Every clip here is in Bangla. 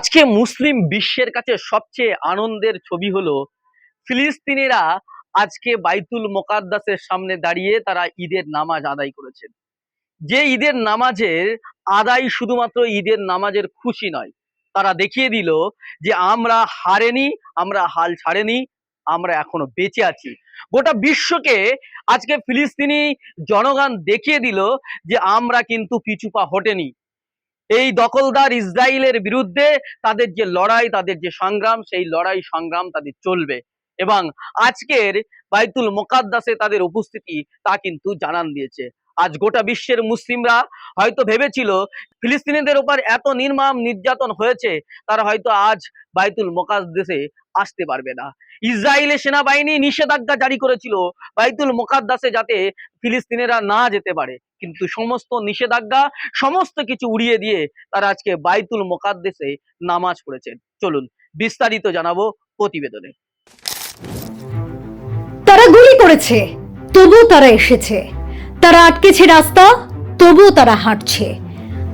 আজকে মুসলিম বিশ্বের কাছে সবচেয়ে আনন্দের ছবি হলো ফিলিস্তিনিরা আজকে বাইতুল মোকাদ্দাসের সামনে দাঁড়িয়ে তারা ঈদের নামাজ আদায় করেছেন। যে ঈদের নামাজের আদায় শুধুমাত্র ঈদের নামাজের খুশি নয়, তারা দেখিয়ে দিল যে আমরা হারেনি, আমরা হাল ছাড়েনি, আমরা এখনও বেঁচে আছি। গোটা বিশ্বকে আজকে ফিলিস্তিনি জনগণ দেখিয়ে দিল যে আমরা কিন্তু পিছুপা হটেনি। এই দখলদার ইসরায়েলের বিরুদ্ধে তাদের যে লড়াই, তাদের যে সংগ্রাম, সেই লড়াই সংগ্রাম তাদের চলবে। এবং আজকের বাইতুল মোকাদ্দাসে তাদের উপস্থিতি তা কিন্তু জানান দিয়েছে। আজ গোটা বিশ্বের মুসলিমরা হয়তো ভেবেছিল ফিলিস্তিনিদের উপর এত নির্মম নির্যাতন হয়েছে, তারা হয়তো আজ বাইতুল মোকাদ্দাসে আসতে পারবে না। ইসরায়েলের সেনাবাহিনী নিষেধাজ্ঞা জারি করেছিল বাইতুল মোকাদ্দাসে যাতে ফিলিস্তিনিরা না যেতে পারে। কিন্তু সমস্ত নিষেধাজ্ঞা, সমস্ত কিছু উড়িয়ে দিয়ে তারা আজকে বাইতুল মোকাদ্দেশে নামাজ পড়েছেন। চলুন বিস্তারিত জানাব প্রতিবেদনে। তারা গুলি করেছে, তবুও তারা এসেছে। তারা আটকেছে রাস্তা, তবুও তারা হাঁটছে।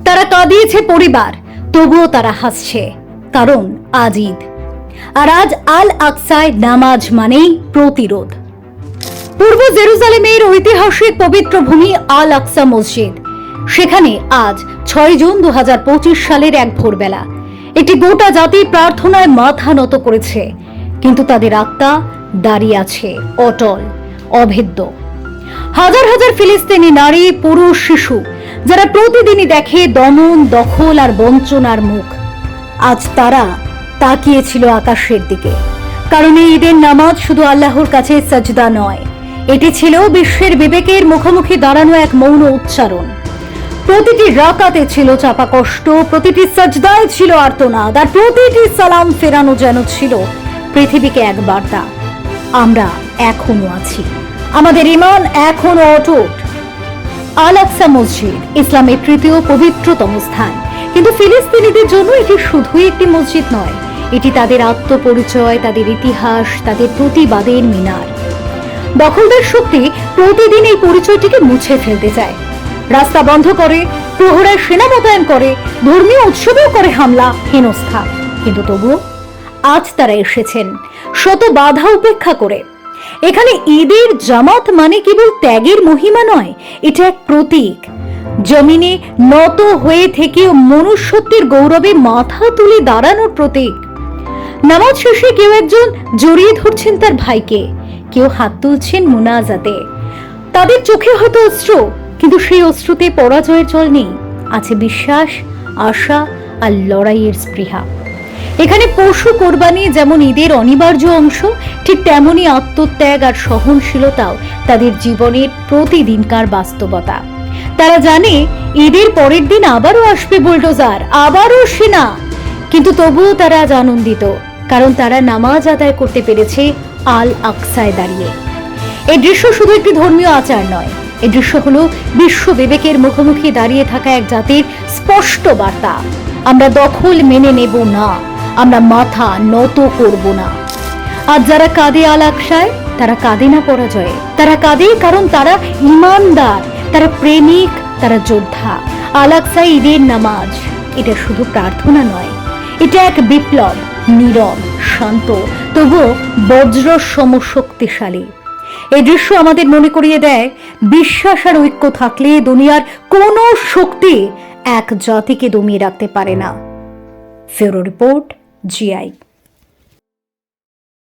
তারা কাঁদিয়েছে পরিবার, তবুও তারা হাসছে। কারণ আজ ঈদ। আর আজ আল আকসায় নামাজ মানেই প্রতিরোধ। পূর্ব জেরুজালেমের ঐতিহাসিক পবিত্র ভূমি আল আকসা মসজিদ। সেখানে আজ ছয় জুন দু হাজার পঁচিশ সালের এক ভোরবেলা একটি গোটা জাতি প্রার্থনায় মাথা নত করেছে। কিন্তু তাদের আত্মা দাঁড়িয়ে আছে অটল, অভেদ্য। হাজার হাজার ফিলিস্তিনি নারী, পুরুষ, শিশু, যারা প্রতিদিনই দেখে দমন, দখল আর বঞ্চনার মুখ। আজ তারা তাকিয়েছিল আকাশের দিকে। কারণ এই ঈদের নামাজ শুধু আল্লাহর কাছে সাজদা নয়, এটি ছিল বিশ্বের বিবেকের মুখোমুখি দাঁড়ানো এক মৌন উচ্চারণ। প্রতিটি রাকাতে ছিল চাপা কষ্ট, প্রতিটি সাজদায় ছিল আর্তনাদ, আর প্রতিটি সালাম ফেরানো যেন ছিল পৃথিবীকে এক বার্তা। আমরা এখনও আছি। আমাদের ইমান এখনও অটুট। আল আকসা মসজিদ, ইসলামের তৃতীয় পবিত্রতম স্থান। কিন্তু ফিলিস্তিনিদের জন্য এটি শুধুই একটি মসজিদ নয়। এটি তাদের আত্মপরিচয়, তাদের ইতিহাস, তাদের প্রতিবাদের মিনার। দখলদার শক্তি প্রতিদিন এই পরিচয়টিকে মুছে ফেলতে চায়। রাস্তা বন্ধ করে, প্রহরায় সেনা মোতায়েন করে, ধর্মীয় উৎসবেও করে হামলা, হেনস্থা। কিন্তু তবুও আজ তারা এসেছেন। শত বাধা উপেক্ষা করে। এখানে ঈদের জামাত মানে কেবল ত্যাগের মহিমা নয়, এটা এক প্রতীক। জমিনে নত হয়ে থেকেও মনুষ্যত্বের গৌরবে মাথা তুলে দাঁড়ানোর প্রতীক। নামাজ শেষে কেউ একজন জড়িয়ে ধরছেন তার ভাইকে, কেউ হাত তুলছেন মুনাজাতে। তাদের চোখে হয়তো অস্ত্র কিন্তু সেই অস্ত্রতে পরাজয়ের জল নেই, আছে বিশ্বাস, আশা আর লড়াইয়ের স্পৃহা। এখানে পশু কোরবানি যেমন ঈদের অনিবার্য অংশ, ঠিক তেমনই আত্মত্যাগ আর সহনশীলতাও তাদের জীবনের প্রতিদিনকার বাস্তবতা। তারা জানে ঈদের পরের দিন আবারও আসবে বুলডোজার, আবারও সেনা। কিন্তু তবুও তারা আজ আনন্দিত, কারণ তারা নামাজ আদায় করতে পেরেছে আল আকসায় দাঁড়িয়ে। এই দৃশ্য শুধু একটি ধর্মীয় আচার নয় এই দৃশ্য হলো বিশ্ব বিবেকের মুখোমুখি দাঁড়িয়ে থাকা এক জাতির স্পষ্ট বার্তা। আমরা দখল মেনে নেব না। আমরা মাথা নত করব না। আজ যারা কাঁদে আল আকসায় তারা কাঁদে না পরাজয়ে। তারা কাঁদে কারণ তারা ইমানদার, তারা প্রেমিক, তারা যোদ্ধা। আল আকসায় ঈদের নামাজ, এটা শুধু প্রার্থনা নয়, এটা এক বিপ্লব, নীরব, শান্ত, তবুও বজ্র সমশক্তিশালী এই দৃশ্য আমাদের মনে করিয়ে দেয়, বিশ্বাস আর ঐক্য থাকলে দুনিয়ার কোনো শক্তি এক জাতিকে দমিয়ে রাখতে পারে না। ফেরো রিপোর্ট GI.